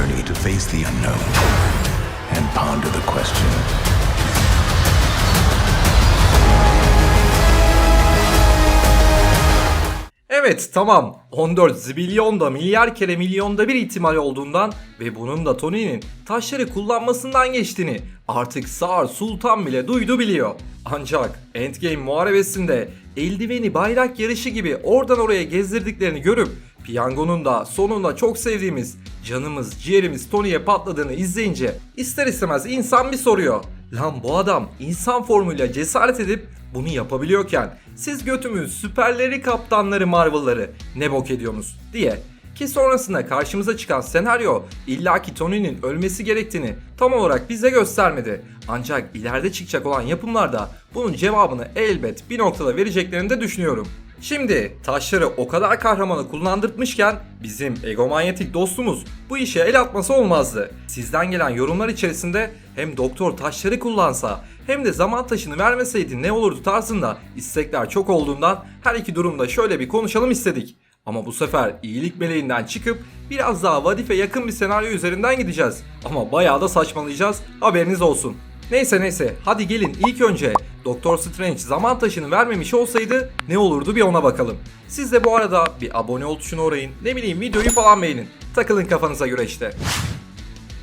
journey to face the unknown and ponder the question Evet tamam 14 zibilyonda milyar kere milyonda bir ihtimal olduğundan ve bunun da Tony'nin taşları kullanmasından geçtiğini artık Sağır Sultan bile duydu biliyor. Ancak Endgame muharebesinde eldiveni bayrak yarışı gibi oradan oraya gezdirdiklerini görüp piyangonun da sonunda çok sevdiğimiz canımız ciğerimiz Tony'ye patladığını izleyince ister istemez insan bir soruyor. Lan bu adam insan formuyla cesaret edip bunu yapabiliyorken siz götümüz süperleri kaptanları Marvel'ları ne bok ediyorsunuz diye. Ki sonrasında karşımıza çıkan senaryo illaki Tony'nin ölmesi gerektiğini tam olarak bize göstermedi. Ancak ileride çıkacak olan yapımlarda bunun cevabını elbet bir noktada vereceklerini de düşünüyorum. Şimdi taşları o kadar kahramanı kullandırtmışken bizim egomanyetik dostumuz bu işe el atması olmazdı. Sizden gelen yorumlar içerisinde hem doktor taşları kullansa hem de zaman taşını vermeseydi ne olurdu tarzında istekler çok olduğundan her iki durumda şöyle bir konuşalım istedik. Ama bu sefer iyilik meleğinden çıkıp biraz daha Vadif'e yakın bir senaryo üzerinden gideceğiz. Ama bayağı da saçmalayacağız haberiniz olsun. Neyse neyse hadi gelin ilk önce Doktor Strange zaman taşını vermemiş olsaydı ne olurdu bir ona bakalım. Siz de bu arada bir abone ol tuşuna uğrayın ne bileyim videoyu falan beğenin. Takılın kafanıza göre işte.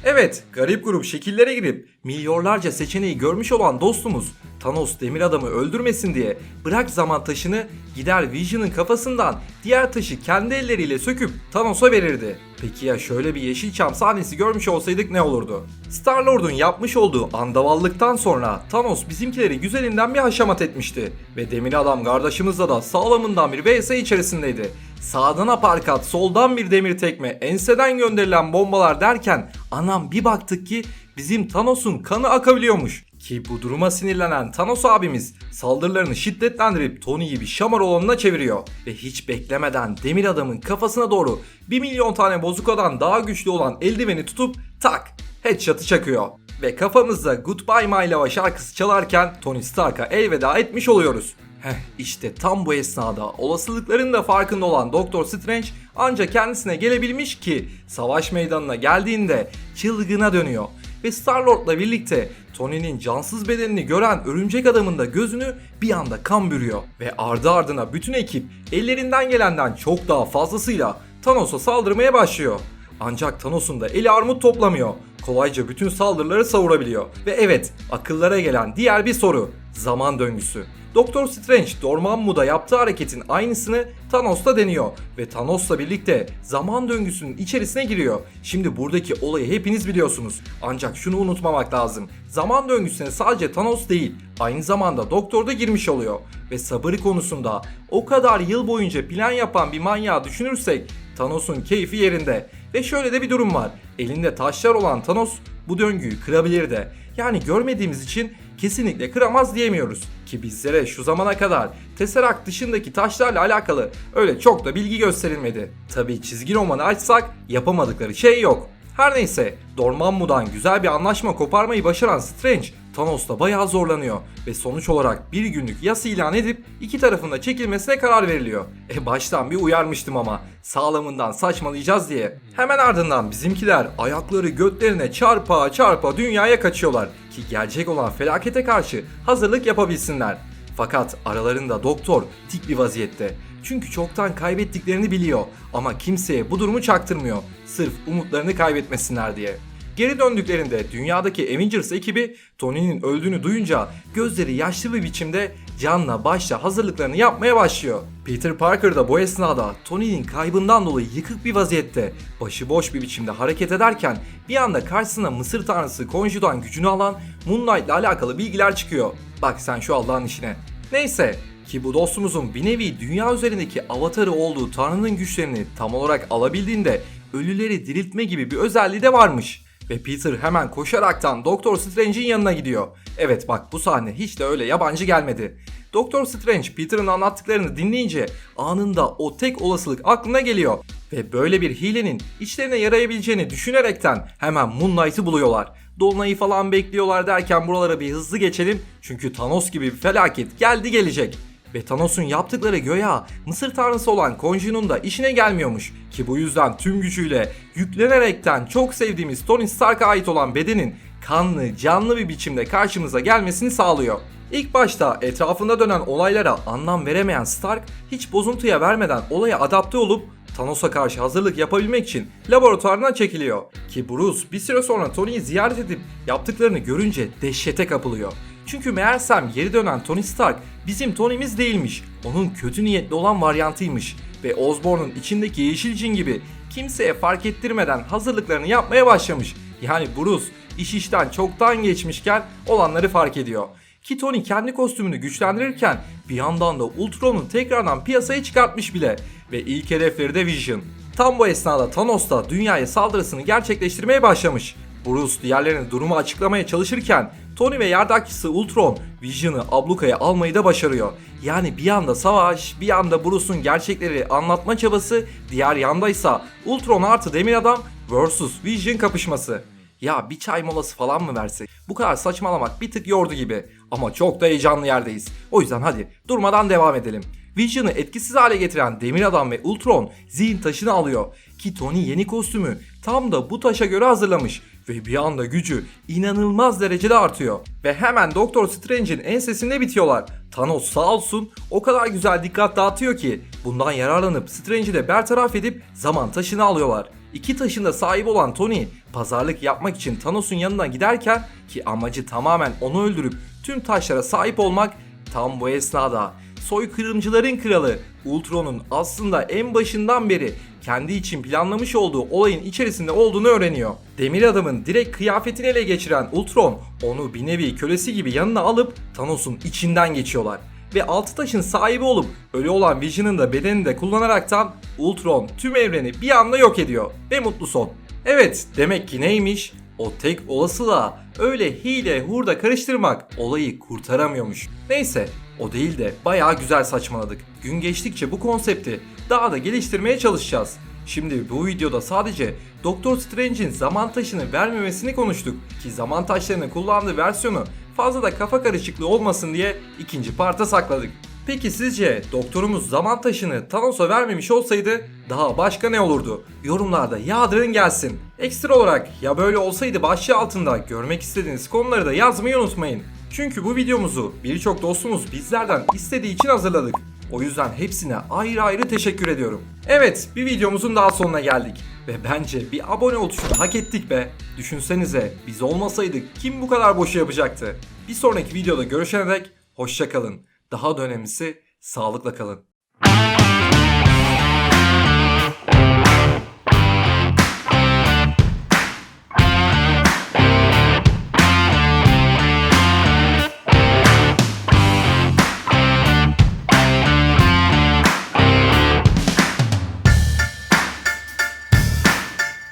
Evet, garip grup şekillere girip milyonlarca seçeneği görmüş olan dostumuz Thanos demir adamı öldürmesin diye bırak zaman taşını gider Vision'ın kafasından diğer taşı kendi elleriyle söküp Thanos'a verirdi. Peki ya şöyle bir Yeşilçam sahnesi görmüş olsaydık ne olurdu? Star-Lord'un yapmış olduğu andavallıktan sonra Thanos bizimkileri güzelinden bir haşamat etmişti. Ve demir adam kardeşimizle da sağlamından bir vs içerisindeydi. Sağdan aparkat, soldan bir demir tekme, enseden gönderilen bombalar derken anam bir baktık ki bizim Thanos'un kanı akabiliyormuş. Ki bu duruma sinirlenen Thanos abimiz saldırılarını şiddetlendirip Tony'yi bir şamar olanına çeviriyor. Ve hiç beklemeden demir adamın kafasına doğru 1 milyon tane bozukadan daha güçlü olan eldiveni tutup tak headshot'ı çakıyor. Ve kafamızda Goodbye My Love şarkısı çalarken Tony Stark'a elveda etmiş oluyoruz. Heh işte tam bu esnada olasılıkların da farkında olan Doktor Strange ancak kendisine gelebilmiş ki savaş meydanına geldiğinde çılgına dönüyor. Ve Star-Lord'la birlikte Tony'nin cansız bedenini gören örümcek adamın da gözünü bir anda kan bürüyor. Ve ardı ardına bütün ekip ellerinden gelenden çok daha fazlasıyla Thanos'a saldırmaya başlıyor. Ancak Thanos'un da eli armut toplamıyor. Kolayca bütün saldırıları savurabiliyor. Ve evet akıllara gelen diğer bir soru. Zaman döngüsü. Doktor Strange Dormammu'da yaptığı hareketin aynısını Thanos'ta deniyor ve Thanos'la birlikte zaman döngüsünün içerisine giriyor. Şimdi buradaki olayı hepiniz biliyorsunuz. Ancak şunu unutmamak lazım. Zaman döngüsüne sadece Thanos değil, aynı zamanda Doktor da girmiş oluyor. Ve sabır konusunda o kadar yıl boyunca plan yapan bir manyağı düşünürsek Thanos'un keyfi yerinde. Ve şöyle de bir durum var. Elinde taşlar olan Thanos bu döngüyü kırabilir de. Yani görmediğimiz için kesinlikle kıramaz diyemiyoruz. Ki bizlere şu zamana kadar Tesseract dışındaki taşlarla alakalı öyle çok da bilgi gösterilmedi. Tabi çizgi romanı açsak yapamadıkları şey yok. Her neyse Dormammu'dan güzel bir anlaşma koparmayı başaran Strange Thanos'la bayağı zorlanıyor ve sonuç olarak bir günlük yas ilan edip iki tarafında çekilmesine karar veriliyor. E baştan bir uyarmıştım ama sağlamından saçmalayacağız diye. Hemen ardından bizimkiler ayakları götlerine çarpa çarpa dünyaya kaçıyorlar ki gelecek olan felakete karşı hazırlık yapabilsinler. Fakat aralarında doktor tik bir vaziyette. Çünkü çoktan kaybettiklerini biliyor ama kimseye bu durumu çaktırmıyor. Sırf umutlarını kaybetmesinler diye. Geri döndüklerinde dünyadaki Avengers ekibi Tony'nin öldüğünü duyunca gözleri yaşlı bir biçimde canla başla hazırlıklarını yapmaya başlıyor. Peter Parker da bu esnada Tony'nin kaybından dolayı yıkık bir vaziyette başıboş bir biçimde hareket ederken bir anda karşısına Mısır tanrısı Konju'dan gücünü alan Moon ile alakalı bilgiler çıkıyor. Bak sen şu Allah'ın işine. Neyse ki bu dostumuzun bir nevi dünya üzerindeki avatarı olduğu Tanrı'nın güçlerini tam olarak alabildiğinde ölüleri diriltme gibi bir özelliği de varmış. Ve Peter hemen koşaraktan Doktor Strange'in yanına gidiyor. Evet bak bu sahne hiç de öyle yabancı gelmedi. Doktor Strange Peter'ın anlattıklarını dinleyince anında o tek olasılık aklına geliyor. Ve böyle bir hilenin içlerine yarayabileceğini düşünerekten hemen Moonlight'ı buluyorlar. Dolunay'ı falan bekliyorlar derken buralara bir hızlı geçelim. Çünkü Thanos gibi bir felaket geldi gelecek. Ve Thanos'un yaptıkları göya Mısır tanrısı olan Konju'nun da işine gelmiyormuş. Ki bu yüzden tüm gücüyle yüklenerekten çok sevdiğimiz Tony Stark'a ait olan bedenin kanlı, canlı bir biçimde karşımıza gelmesini sağlıyor. İlk başta etrafında dönen olaylara anlam veremeyen Stark hiç bozuntuya vermeden olaya adapte olup Thanos'a karşı hazırlık yapabilmek için laboratuvardan çekiliyor. Ki Bruce bir süre sonra Tony'yi ziyaret edip yaptıklarını görünce dehşete kapılıyor. Çünkü meğersem geri dönen Tony Stark bizim Tony'miz değilmiş. Onun kötü niyetli olan varyantıymış. Ve Osborn'un içindeki yeşil cin gibi kimseye fark ettirmeden hazırlıklarını yapmaya başlamış. Yani Bruce iş işten çoktan geçmişken olanları fark ediyor. Ki Tony kendi kostümünü güçlendirirken bir yandan da Ultron'u tekrardan piyasaya çıkartmış bile ve ilk hedefleri de Vision. Tam bu esnada Thanos da dünyaya saldırısını gerçekleştirmeye başlamış. Bruce diğerlerine durumu açıklamaya çalışırken Tony ve yardakçısı Ultron Vision'ı ablukaya almayı da başarıyor. Yani bir yanda savaş, bir yanda Bruce'un gerçekleri anlatma çabası, diğer yandaysa Ultron artı Demir Adam vs Vision kapışması. Ya bir çay molası falan mı versek? Bu kadar saçmalamak bir tık yordu gibi. Ama çok da heyecanlı yerdeyiz. O yüzden hadi durmadan devam edelim. Vision'ı etkisiz hale getiren Demir Adam ve Ultron zihin taşını alıyor. Ki Tony yeni kostümü tam da bu taşa göre hazırlamış. Ve bir anda gücü inanılmaz derecede artıyor. Ve hemen Doktor Strange'in ensesinde bitiyorlar. Thanos sağ olsun o kadar güzel dikkat dağıtıyor ki bundan yararlanıp Strange'i de bertaraf edip zaman taşını alıyorlar. İki taşın da sahibi olan Tony pazarlık yapmak için Thanos'un yanına giderken ki amacı tamamen onu öldürüp tüm taşlara sahip olmak tam bu esnada soykırımcıların kralı Ultron'un aslında en başından beri kendi için planlamış olduğu olayın içerisinde olduğunu öğreniyor. Demir Adam'ın direkt kıyafetini ele geçiren Ultron onu bir nevi kölesi gibi yanına alıp Thanos'un içinden geçiyorlar ve altı taşın sahibi olup ölü olan Vision'ın da bedenini de kullanaraktan Ultron tüm evreni bir anda yok ediyor ve mutlu son. Evet demek ki neymiş? O tek olasılığa öyle hile hurda karıştırmak olayı kurtaramıyormuş. Neyse o değil de bayağı güzel saçmaladık. Gün geçtikçe bu konsepti daha da geliştirmeye çalışacağız. Şimdi bu videoda sadece Doktor Strange'in zaman taşını vermemesini konuştuk ki zaman taşlarını kullandığı versiyonu fazla da kafa karışıklığı olmasın diye ikinci parta sakladık. Peki sizce doktorumuz zaman taşını Thanos'a vermemiş olsaydı daha başka ne olurdu? Yorumlarda yağdırın gelsin. Ekstra olarak ya böyle olsaydı başlığı altında görmek istediğiniz konuları da yazmayı unutmayın. Çünkü bu videomuzu birçok dostumuz bizlerden istediği için hazırladık. O yüzden hepsine ayrı ayrı teşekkür ediyorum. Evet bir videomuzun daha sonuna geldik. Ve bence bir abone oluşunu hak ettik be. Düşünsenize biz olmasaydık kim bu kadar boşu yapacaktı? Bir sonraki videoda görüşene dek hoşçakalın. Daha da önemlisi sağlıkla kalın.